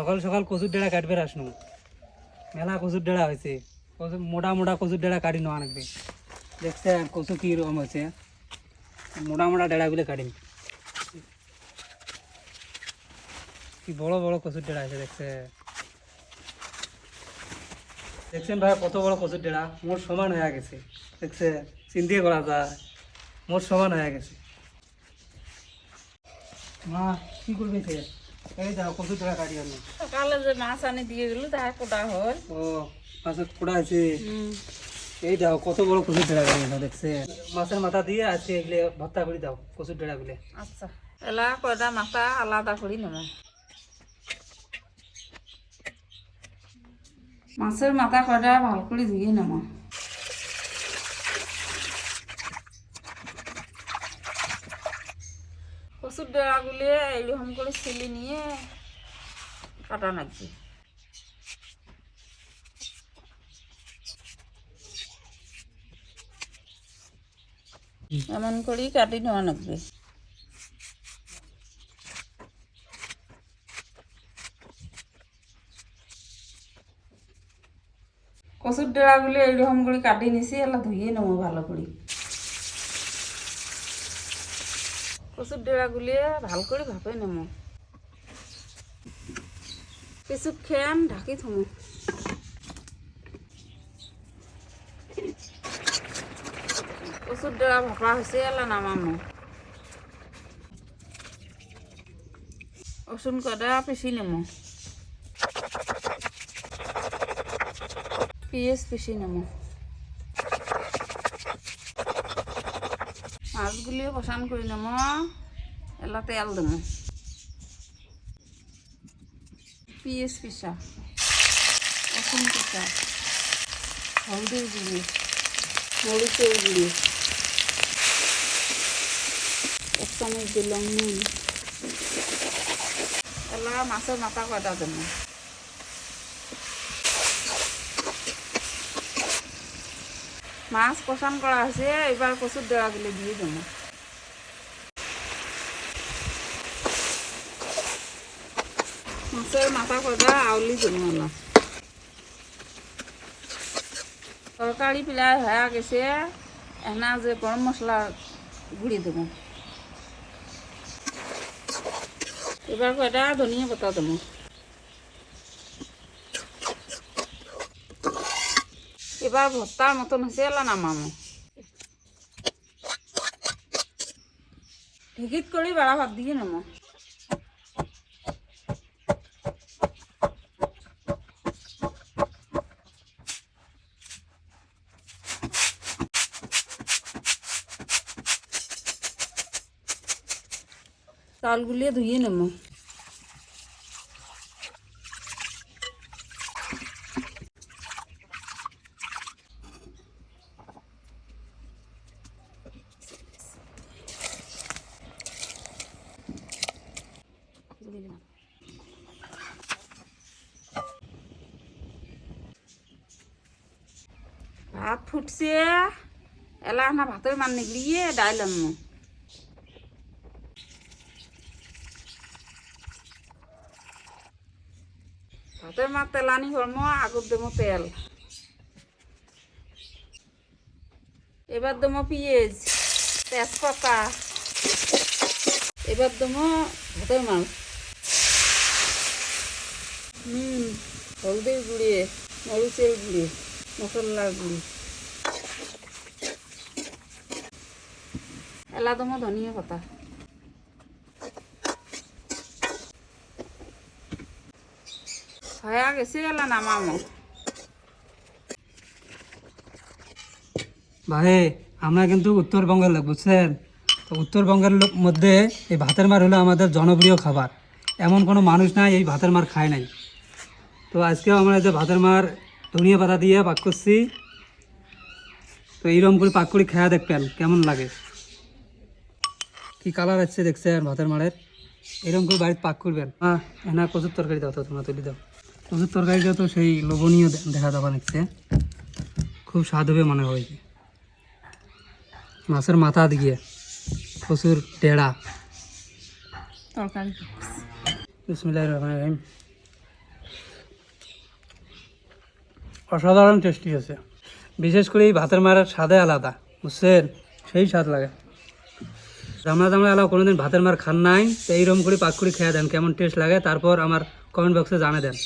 সকাল সকাল কচুর ডেড়া কাটবে আসনু। মেলা কচুর ডেড়া হয়েছে। মোটা মোটা কচুর ডেড়া কাটি নেওয়া লাগবে। দেখছেন কচু কি রকম হয়েছে। মোটা মোটা ডেড়াগুলো কাটিম কি বড় বড় কচুর ডেড়া আছে দেখছে দেখছেন ভাই কত বড় কচুর ডেড়া। মোর সমান হয়ে গেছে। দেখছে চিন্তা করা যায়। মোর সমান হয়ে গেছে। মা, কি করবে এই দাও কচুর ডেড়া কাটি আনো সকালে যে মাছ আনি দিয়ে গেল তাই কোটা হল? ও মাছের কোড়া আছে। এই দাও কত বড় কচুর ডেড়া কাটি আনো দেখছে? মাছের মাথা দিয়ে আছে এগুলো ভর্তা করে দাও কচুর ডেড়া গুলো আচ্ছা। এলা কয়টা মাথা আলাদা করি নেব। মাছের মাথা কয়টা ভালো করে দিয়ে নেব। কচুর ডেড়াগুলি এইরকম করে ছিলি নিয়ে কাটা লাগবে এমন করেই কাটি নেওয়া লাগবে। কচুর ডেড়াগুলি এইরকম করে কাটি নিছি এলা ধুয়ে নেব ভালো করে। কচুর ডেড়াগুলি ভালো করে ভাপে নেব কিছু খেয়ান ঢাকি থমো। কচুর ডেড়া ভাপা হৈছে এলা নামামো। রসুন কদা পিসি নেব পেঁয়াজ পিসি নেব মাছগুলিও পচান করে নেব এলা তেল দেবো। পেঁয়াজ পিসা, রসুন পিসা, হলদির গুঁড়ি, মরিচের গুঁড়ি, এক চামচ দিলাম নুন। এলা মাছের মাথা কয়টা দেবো? মাছ পচান করা হয়েছে এবার কচুর ডেড়াগুলো দিয়ে দেবো। মাছের মাথা কয়টা আউলি দেবো না তরকারি পিলাই হয়ে গেছে, এনা যে গরম মশলা গুঁড়ি দেবো। এবার কয়টা ধনিয়া পাতা দেবো। এবার ভর্তার মতন হয়েছে এলা নামামো। ঢেকিত করে বাড়া ভাত দিয়ে নামো। চালগুলিয়ে ধুয়ে নেব ভাত ফুটছে। এলা না ভাতের মান নিগড়িয়ে ডাইল আনমু। ভাতের মার তেলানি করম আগত দেবো তেল। এবার দেবো পেঁয়াজ, তেজপাতা। এবার দেবো ভাতের মাছ হুম হলদির গুঁড়ি মরিচের গুঁড়ি মশলার গুঁড়ি। এলা দেবো ধনিয়া পাতা। হয়ে গেছে এলা নামামো ভাই আমরা কিন্তু উত্তরবঙ্গের লোক, বুঝছেন? তো উত্তরবঙ্গের লোক মধ্যে এই ভাতের মার হলো আমাদের জনপ্রিয় খাবার। এমন কোনো মানুষ নাই, এই ভাতের মার খায় নাই। তো আজকেও আমরা যে ভাতের মার ধনিয়া পাতা দিয়ে পাক করছি। তো এইরকম করে পাক করে খেয়া দেখবেন, কেমন লাগে? কি কালার আছে দেখছেন ভাতের মাড়ের? এরকম করে বাড়িতে পাক করবেন। হ্যাঁ এনা কচুর তরকারি দাও তো তোমরা তুলি দাও। কচুর তরকারিটা তো সেই লোভনীয় দেখা দেওয়া দেখছে খুব স্বাদ হবে মনে হয় মাছের মাথা দিয়ে প্রচুর টেড়া। অসাধারণ টেস্টি আছে বিশেষ করে এই ভাতের মারার স্বাদে আলাদা। বুঝছেন? সেই স্বাদ লাগে। জামলা জামলা এলাও, কোনোদিন ভাতের মার খান নাই, তো এইরকম করে পাক করে খেয়ে দেন, কেমন টেস্ট লাগে, তারপর আমার কমেন্ট বক্সে জানিয়ে দেন।